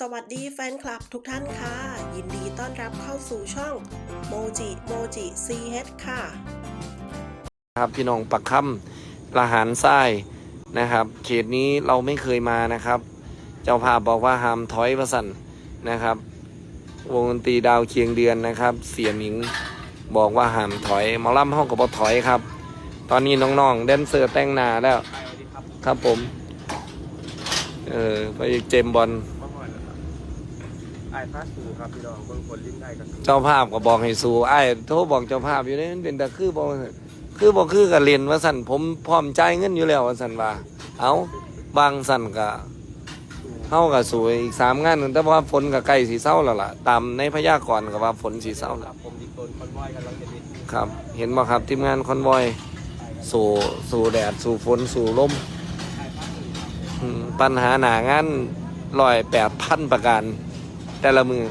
สวัสดีแฟนคลับทุกท่านค่ะ ยินดีต้อนรับเข้าสู่ช่องโมจิโมจิซีเฮดค่ะ ครับพี่น้องปักค่ำละหารทรายนะครับ เขตนี้เราไม่เคยมานะครับ เจ้าภาพบอกว่าห้ามถอยประสันนะครับ วงดนตรีดาวเคียงเดือนนะครับ เสียหมิงบอกว่าห้ามถอยหมอลำห้องกับบอถอยครับ ตอนนี้น้องๆแดนเซอร์แต่งหนาแล้ว ครับผม เออไปเจมส์บอล มาหอยแล้วครับ ไอ้พาสูครับพี่น้องเบิ่งคนลิ้นได้กันเจ้าภาพก็บอกให้สู้ไอ้ายโทรบอกเจ้าภาพอยู่นี่มันเป็นตะคือบอกคือบอกคือกับเรียนว่าสั่นผมพร้อมจ่ายเงินอยู่แล้วว่าสั่นว่า เอาบางสั่นก็เฮาก็สวยอีกสามงานหนึ่งแต่ว่าฝนก็ใกล้สีเศร้าแล้วล่ะ ตามในพยากรณ์ก็ว่าฝนสีเศร้าคแล้รัวบผมดิโตนคอนวอยกำลังจะดิครับ เห็นบ่ครับทีมงานคอนวอยสู่สู่แดดสู่ฝนสู่ลมอืมปัญหาหนางานลอยแปดพันประการ แต่ละมือ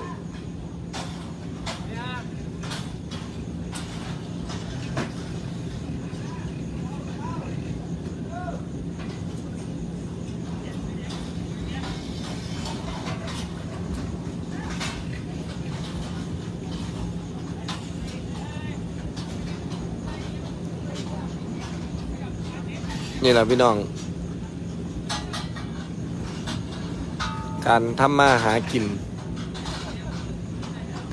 นี่แหละพี่น้อง การทำมาหากิน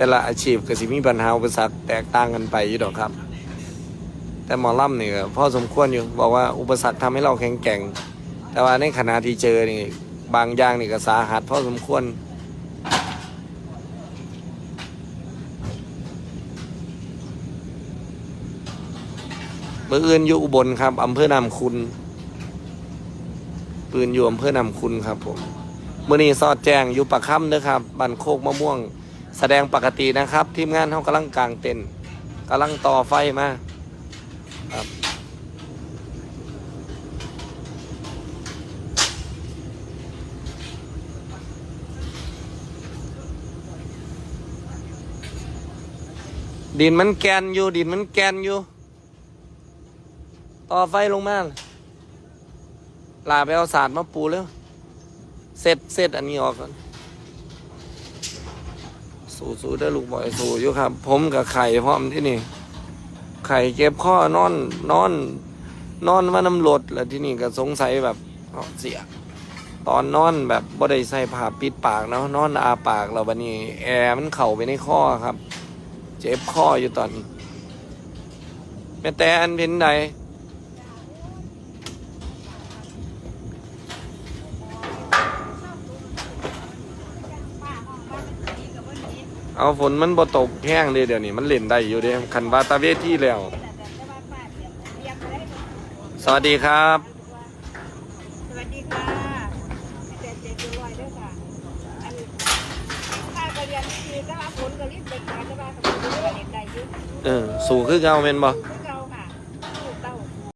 แต่ละอาชีพก็สิมีปัญหาอุปสรรคแตกต่างกันไปอยู่ดอกครับ แต่หมอล่ำนี่ก็พอสมควรอยู่บอกว่าอุปสรรคทำให้เราแข็งแกร่ง แต่ว่าในขณะที่เจอนี่บางอย่างนี่ก็สาหัสพ่อสมควรเมื่ออื่นอยู่อุบลครับอำเภอนามคุณ ปืนอยู่อำเภอนามคุณครับผมเมื่อนี้สอดแจ้งอยู่ปากค่ำเด้อครับบันโคกมะม่วง แสดงปกตินะครับ ทีมงานเขากำลังกลางเต็นกำลังต่อไฟมาครับดินมันแกนอยู่ ดินมันแกนอยู่ ต่อไฟลงมาลาไปเอาศาสตร์มาปูแล้ว เสร็จเสร็จอันนี้ออกก่อน สู้สู้ได้ลูกบ่อยสู้อยู่ครับ ผมกับไข่พร้อมที่นี่ ไข่เก็บข้อนอนนอน นอนว่าน้ำรดแล้วที่นี่ก็สงสัยแบบเสีย ตอนนอนแบบบ่ได้ใส่ผ้าปิดปากเนาะนอนอาปากแล้วบันนี้ แอร์มันเข่าไปในข้อครับ เจ็บข้ออยู่ตอนนี้แม่แต่อันเป็นได เอาฝนมันบ่ตกแห้งเด้เดี๋ยวนี้มันเล่นได้อยู่เด้คันบาตาเวทีแล้ว สวัสดีครับ สวัสดีค่ะเจ็ดเจ็ดร้อยด้วยค่ะอันค่าก็เรียนคือถ้าว่าผลก็รีบไปขายก็ว่าสมมติว่าเด็กได้อยุ่เออ สู่คือเก่าแม่นบ่แ